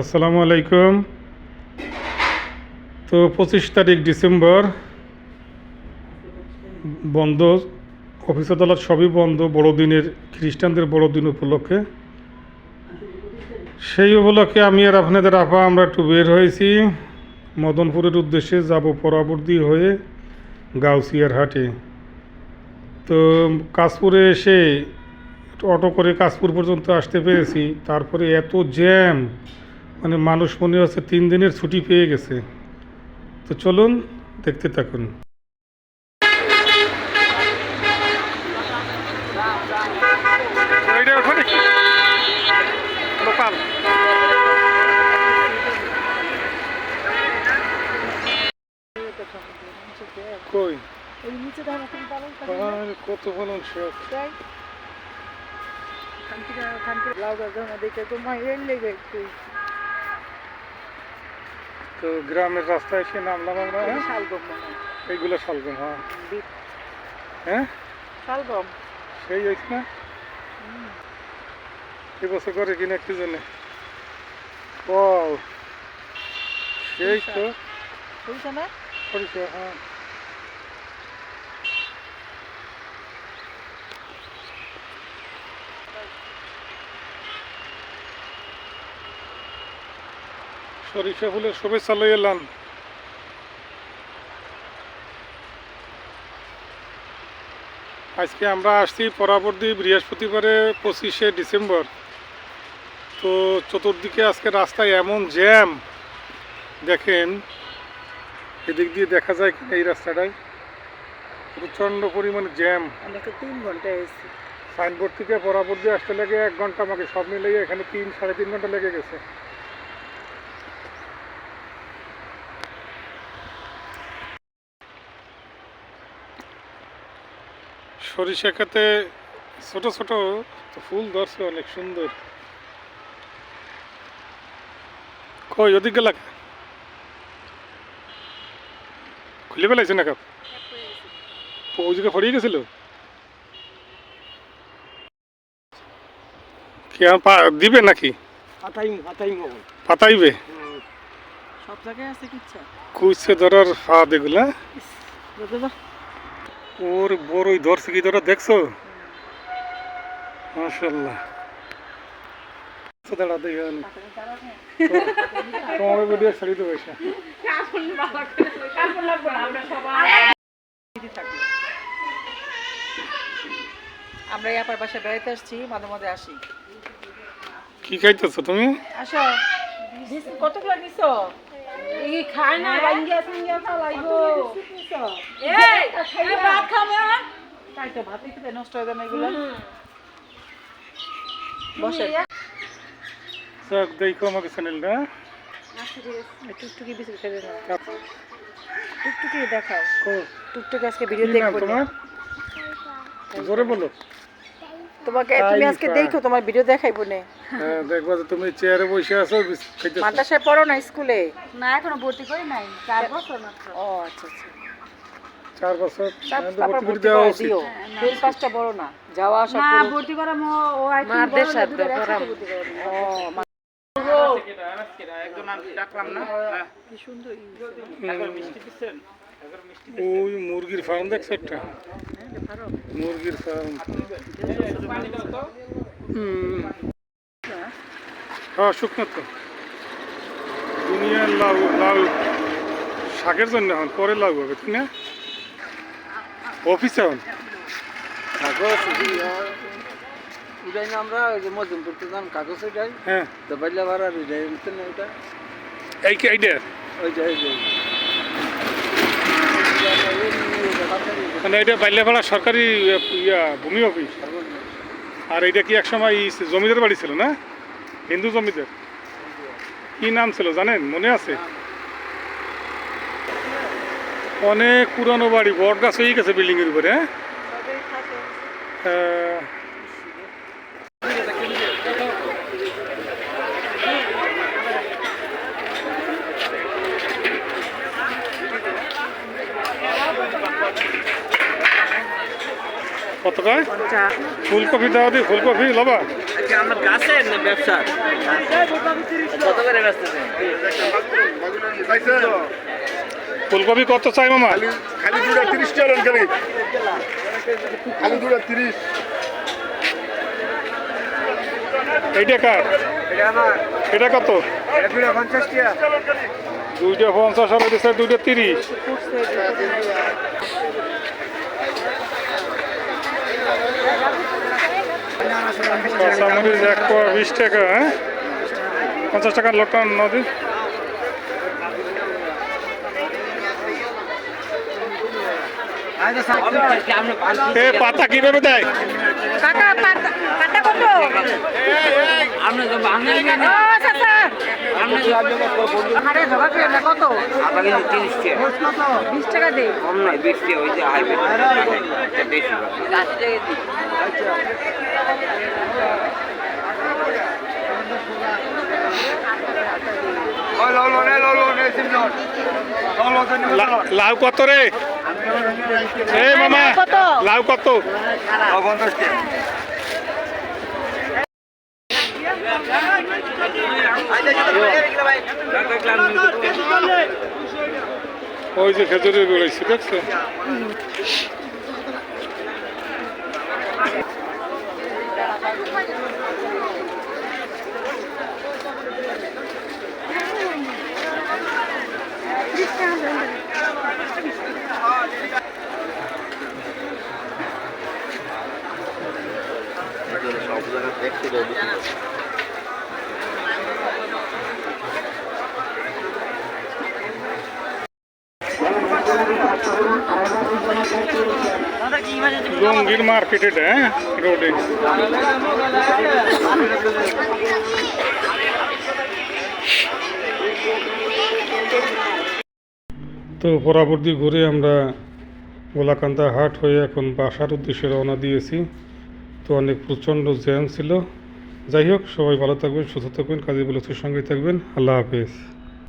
আসসালামু আলাইকুম। তো পঁচিশ তারিখ ডিসেম্বর, বন্ধ, অফিস আদালত সবই বন্ধ, বড়দিনের, খ্রিস্টানদের বড়দিন উপলক্ষে। সেই উপলক্ষে আমি আর আপনাদের আপা, আমরা একটু বের হয়েছি। মদনপুরের উদ্দেশ্যে যাব পরবর্তী হয়ে গাউসিয়ার হাটে। তো কাশপুরে এসে অটো করে কাশপুর পর্যন্ত আসতে পেরেছি। তারপরে এত জ্যাম মানে মানুষ মনে হচ্ছে তিন দিনের ছুটি পেয়ে গেছে। তো চলুন দেখতে থাকুন। কই? কত ফলন সব তাই খান থেকে খান থেকে ব্লাউজ আর দেখে তো মায়ের লেগে একটু তো গ্রামের রাস্তায় এসে নামলাম আমরা হ্যাঁ? এইগুলো শালগম হ্যাঁ। হ্যাঁ। শালগম? সেই হয়েছে না? এবছর করে কিনা কি জন্য ও সেই তো। সরিষা। না? করেছে হ্যাঁ। সরিষা ফুলের শুভেচ্ছা লই এলাম। আজকে আমরা আসছি পরবর্তী বৃহস্পতিবারে পঁচিশে ডিসেম্বর। তো চতুর্দিকে আজকে রাস্তায় এমন জ্যাম দেখেন এদিক দিয়ে দেখা যায় কিনা এই রাস্তাটায়। প্রচণ্ড পরিমাণে জ্যাম। আমরা তো তিন ঘণ্টা এসেছি। সাইনবোর্ড থেকে বরাবর দিয়ে আসতে লেগে এক ঘণ্টা আমাকে সব মিলিয়ে এখানে তিন সাড়ে তিন ঘণ্টা লেগে গেছে। সরিষা খেতে ছোট ছোট ফুল ধরছে অনেক সুন্দর। কই ওদিক গেলা খুলে ফেলাইছে না কাপ ওই দিকে ফরিয়ে গেছিল? কি দিবে নাকি? পাতাইবে? সব জায়গায় আছে কিচ্ছা। কুইছে ধরার ফাঁদ এগুলা। ওর বড়ই ধরছে কি ধরা দেখছ? মাশাল্লাহ দাঁড়া দেখি আমি। তোমার ভিডিও ছাড়ি দেবো এসে আমরা এই আপার বাসায় বেড়াইতে আসছি মাঝে মাঝে আসি। কি খাইতেছো তুমি? আসো। নিছো? এই খায় না বাইঙ্গা সাঙ্গা ফালাইবো এই এই ভাত খাবে তাই তো ভাত খেতে নষ্ট হয়ে যাবে এগুলো। বসে। সব দেখো আমাকে চ্যানেলটা টুকটুকি বিস্কুট খেতে টুকটুকি দেখাও। টুকটুকি আজকে ভিডিও দেখব তোমার? জোরে বলো। তোমাকে তুমি আজকে দেখো তোমার ভিডিও দেখাইবো নে। হ্যাঁ, দেখবা যে তুমি চেয়ারে বসে আছো মাদ্রাসায় পড়ো না স্কুলে? না এখনও ভর্তি করি নাই। চার বছর মাত্র। ও আচ্ছা আচ্ছা। চার বছর? হ্যাঁ, ভর্তি দেওয়া উচিত। ফেল পাসটা বড় না। যাওয়া আসা না ভর্তি করা ও আই সাথে করাম। ও মা- ওই মুরগির ফার্ম দেখছ একটা? মুরগির ফার্ম হ্যাঁ শুকনো তো। দুনিয়ার লাউ লাউ শাকের জন্য এখন পরে লাউ হবে ঠিক না? অফিসে এখন। কাগজ উঠাই না আমরা ওই যে মজুম করতে যান কাগজ উঠাই হ্যাঁ। তো বাইলা ভাড়া উঠাই এই কি ওই যে ওই যে মানে এটা বাল্যাপাড়া সরকারি ইয়া ভূমি অফিস। আর এটা কি একসময় সময় জমিদার বাড়ি ছিল না? হিন্দু জমিদার। কি নাম ছিল জানেন? মনে আছে? অনেক পুরানো বাড়ি বট গাছ হয়ে গেছে বিল্ডিংয়ের এর উপরে হ্যাঁ? কত টাকা ফুলকপি দাও দি ফুলকপি লবা। আমার গাছের না ব্যবসা কত করে ফুলকপি কত চাই মামা? খালি খালি দুটা তিরিশ চলেন খালি। খালি দুটা তিরিশ। এইটা কার? এটা এটা কত? এটা পঞ্চাশ টাকা। দুইটা পঞ্চাশ আর দুইটা তিরিশ। কাঁচামরিচ এক পোয়া বিশ টাকা হ্যাঁ? পঞ্চাশ টাকার লোকটা নদী। এ পাতা কীভাবে দেয়? কাকা পাতা কত? আমরা তো আরে জবা কত আমাকে তিরিশ টাকা 20 টাকা দে। কম নয় বিশ টাকা ওই যে হাইব্রিড। বেশি লাউ কত রে? এ মামা? লাউ কত? ওই যে খেজুরের বেরোইছে দেখছ? লুঙ্গির মার্কেট এটা হ্যাঁ? রোডে তো পরবর্তী ঘুরে আমরা গোলাকান্দা হাট হয়ে এখন বাসার উদ্দেশ্যে রওনা দিয়েছি। তো অনেক প্রচণ্ড জ্যাম ছিল। যাই হোক সবাই ভালো থাকবেন সুস্থ থাকবেন কাজী বলে সঙ্গে থাকবেন। আল্লাহ হাফেজ।